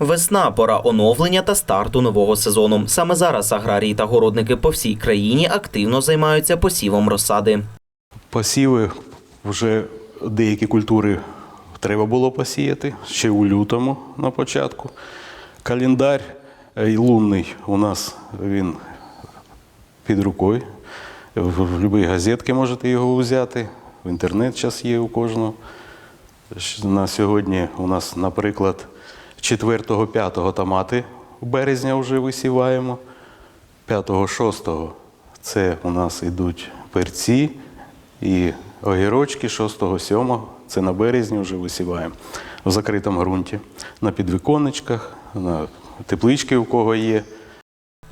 Весна пора оновлення та старту нового сезону. Саме зараз аграрії та городники по всій країні активно займаються посівом розсади. Посіви вже деякі культури треба було посіяти ще у лютому на початку. Календар е, лунний у нас він під рукою. В будь-якій газетці можете його взяти. В інтернет зараз є у кожного. На сьогодні у нас, наприклад, 4-5 томати березня вже висіваємо. 5-6 це у нас йдуть перці і огірочки 6-7 це на березні вже висіваємо в закритому ґрунті, на підвіконечках, на теплички у кого є.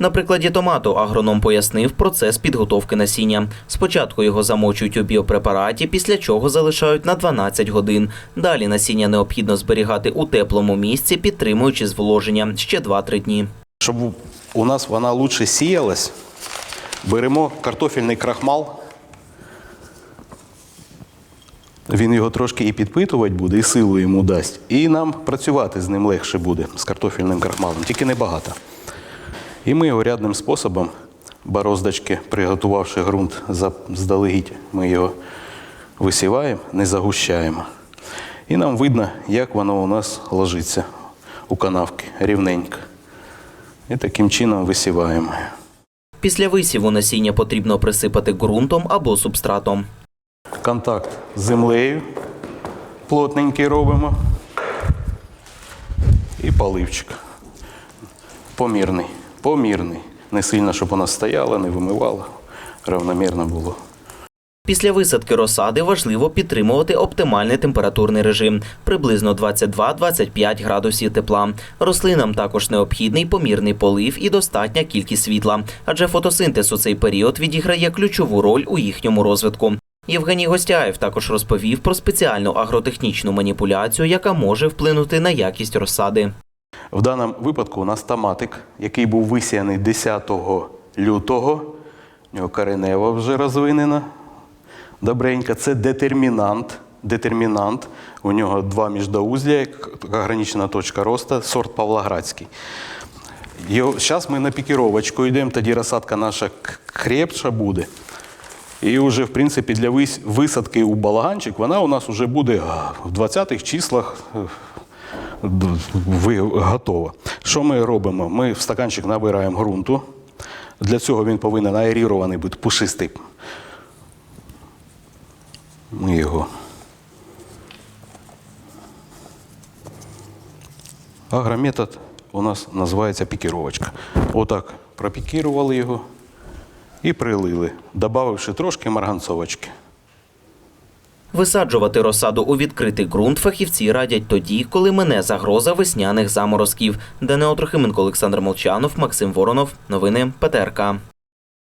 На прикладі томату агроном пояснив процес підготовки насіння. Спочатку його замочують у біопрепараті, після чого залишають на 12 годин. Далі насіння необхідно зберігати у теплому місці, підтримуючи зволоження ще 2-3 дні. Щоб у нас вона лучше сіялась, беремо картофельний крахмал. Він його трошки і підпитувати буде, і силу йому дасть. І нам працювати з ним легше буде, з картофельним крахмалом, тільки небагато. І ми його рядним способом, бороздочки, приготувавши ґрунт заздалегідь, ми його висіваємо, не загущаємо. І нам видно, як воно у нас ложиться у канавки рівненько. І таким чином висіваємо. Після висіву насіння потрібно присипати ґрунтом або субстратом. Контакт з землею плотненький робимо. І поливчик. Помірний. Помірний. Не сильно, щоб вона стояла, не вимивала. Равномірно було. Після висадки розсади важливо підтримувати оптимальний температурний режим приблизно 22-25 градусів тепла. Рослинам також необхідний помірний полив і достатня кількість світла, адже фотосинтез у цей період відіграє ключову роль у їхньому розвитку. Євгеній Гостяєв також розповів про спеціальну агротехнічну маніпуляцію, яка може вплинути на якість розсади. В даному випадку у нас томатик, який був висіяний 10 лютого. У нього коренева вже розвинена. Добренька. Це детермінант. Детермінант. У нього два міждоузля, як ограничена точка росту, сорт Павлоградський. Зараз ми на пікіровочку йдемо, тоді розсадка наша крепша буде. І вже, в принципі, для висадки у балаганчик вона у нас вже буде в 20-х числах е, ви- готова. Що ми робимо? Ми в стаканчик набираємо ґрунту. Для цього він повинен аерірований бути пушистий. Ми його. Агрометод у нас називається пікіровочка. Отак пропікірували його і прилили, додавши трошки марганцовочки. Висаджувати розсаду у відкритий ґрунт фахівці радять тоді, коли мине загроза весняних заморозків. Данило Трохименко, Олександр Молчанов, Максим Воронов. Новини ПТРК.